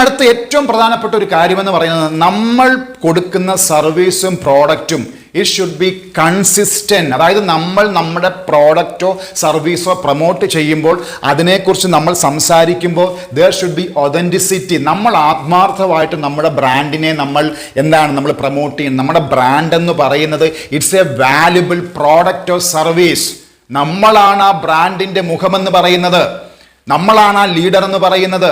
അടുത്ത ഏറ്റവും പ്രധാനപ്പെട്ട ഒരു കാര്യമെന്ന് പറയുന്നത് നമ്മൾ കൊടുക്കുന്ന സർവീസും പ്രോഡക്റ്റും ഇറ്റ് ഷുഡ് ബി കൺസിസ്റ്റന്റ് അതായത് നമ്മൾ നമ്മുടെ പ്രോഡക്റ്റോ സർവീസോ പ്രൊമോട്ട് ചെയ്യുമ്പോൾ അതിനെക്കുറിച്ച് നമ്മൾ സംസാരിക്കുമ്പോൾ ദർ ഷുഡ് ബി ഒതന്റിസിറ്റി നമ്മൾ ആത്മാർത്ഥമായിട്ട് നമ്മുടെ ബ്രാൻഡിനെ നമ്മൾ എന്താണ് നമ്മൾ പ്രൊമോട്ട് ചെയ്യുന്നത്? നമ്മുടെ ബ്രാൻഡ് എന്ന് പറയുന്നത് it's a valuable product service നമ്മളാണ് ആ ബ്രാൻഡിന്റെ മുഖമെന്ന് പറയുന്നത്. നമ്മളാണ് ആ ലീഡർ എന്ന് പറയുന്നത്.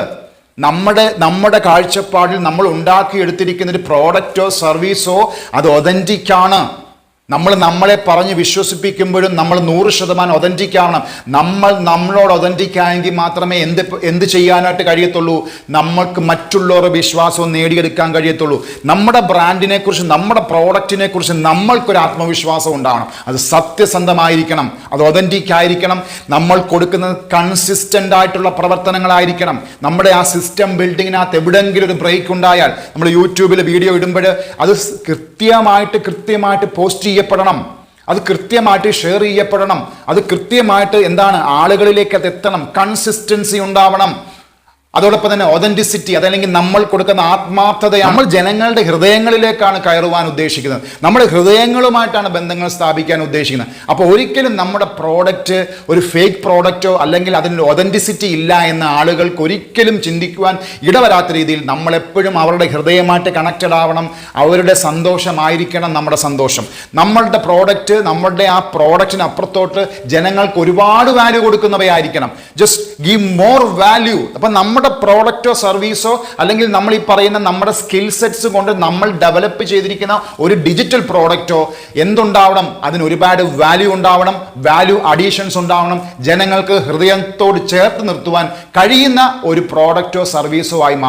നമ്മുടെ നമ്മുടെ കാഴ്ചപ്പാടിൽ നമ്മൾ ഉണ്ടാക്കിയെടുത്തിരിക്കുന്ന ഒരു പ്രോഡക്റ്റോ സർവീസോ അത് ഒതന്റിക്കാണ് നമ്മൾ നമ്മളെ പറഞ്ഞ് വിശ്വസിപ്പിക്കുമ്പോഴും നമ്മൾ നൂറ് ശതമാനം ഒതന്റിക് ആവണം. നമ്മൾ നമ്മളോട് ഒതന്റിക് ആയെങ്കിൽ മാത്രമേ എന്ത് എന്ത് ചെയ്യാനായിട്ട് കഴിയത്തുള്ളൂ? നമ്മൾക്ക് മറ്റുള്ളവരുടെ വിശ്വാസവും നേടിയെടുക്കാൻ കഴിയത്തുള്ളൂ. നമ്മുടെ ബ്രാൻഡിനെ കുറിച്ച് നമ്മുടെ പ്രോഡക്റ്റിനെ കുറിച്ച് നമ്മൾക്കൊരു ആത്മവിശ്വാസം ഉണ്ടാവണം. അത് സത്യസന്ധമായിരിക്കണം. അത് ഒതന്റിക് ആയിരിക്കണം. നമ്മൾ കൊടുക്കുന്നത് കൺസിസ്റ്റന്റ് ആയിട്ടുള്ള പ്രവർത്തനങ്ങളായിരിക്കണം. നമ്മുടെ ആ സിസ്റ്റം ബിൽഡിങ്ങിനകത്ത് എവിടെയെങ്കിലും ഒരു ബ്രേക്ക് ഉണ്ടായാൽ നമ്മൾ യൂട്യൂബിൽ വീഡിയോ ഇടുമ്പോൾ അത് കൃത്യമായിട്ട് കൃത്യമായിട്ട് പോസ്റ്റ് ചെയ്യപ്പെടണം. അത് കൃത്യമായിട്ട് ഷെയർ ചെയ്യപ്പെടണം. അത് കൃത്യമായിട്ട് എന്താണ് ആളുകളിലേക്ക് അത് എത്തണം. കൺസിസ്റ്റൻസി ഉണ്ടാവണം. അതോടൊപ്പം തന്നെ ഒതന്റിസിറ്റി അതല്ലെങ്കിൽ നമ്മൾ കൊടുക്കുന്ന ആത്മാർത്ഥത നമ്മൾ ജനങ്ങളുടെ ഹൃദയങ്ങളിലേക്കാണ് കയറുവാൻ ഉദ്ദേശിക്കുന്നത്. നമ്മുടെ ഹൃദയങ്ങളുമായിട്ടാണ് ബന്ധങ്ങൾ സ്ഥാപിക്കാൻ ഉദ്ദേശിക്കുന്നത്. അപ്പോൾ ഒരിക്കലും നമ്മുടെ പ്രോഡക്റ്റ് ഒരു ഫേക്ക് പ്രോഡക്റ്റോ അല്ലെങ്കിൽ അതിന് ഒതന്റിസിറ്റി ഇല്ല എന്ന ആളുകൾക്ക് ഒരിക്കലും ചിന്തിക്കുവാൻ ഇടവരാത്ത രീതിയിൽ നമ്മളെപ്പോഴും അവരുടെ ഹൃദയമായിട്ട് കണക്റ്റഡ് ആവണം. അവരുടെ സന്തോഷമായിരിക്കണം നമ്മുടെ സന്തോഷം. നമ്മളുടെ പ്രോഡക്റ്റ് നമ്മളുടെ ആ പ്രോഡക്റ്റിന് അപ്പുറത്തോട്ട് ജനങ്ങൾക്ക് ഒരുപാട് വാല്യൂ കൊടുക്കുന്നവയായിരിക്കണം. ജസ്റ്റ് ഗീവ് മോർ വാല്യൂ അപ്പം നമ്മുടെ പ്രോഡക്റ്റോ സർവീസോ അല്ലെങ്കിൽ നമ്മൾ ഈ പറയുന്ന നമ്മുടെ സ്കിൽ സെറ്റ്സ് കൊണ്ട് നമ്മൾ ഡെവലപ്പ് ചെയ്തിരിക്കുന്ന ഒരു ഡിജിറ്റൽ പ്രോഡക്റ്റോ എന്തുണ്ടാവണം? അതിന് ഒരുപാട് വാല്യൂ ഉണ്ടാവണം വാല്യൂ അഡീഷൻസ് ഉണ്ടാവണം. ജനങ്ങൾക്ക് ഹൃദയത്തോട് ചേർത്ത് നിർത്തുവാൻ കഴിയുന്ന ഒരു പ്രോഡക്റ്റോ സർവീസോ ആയി മാറും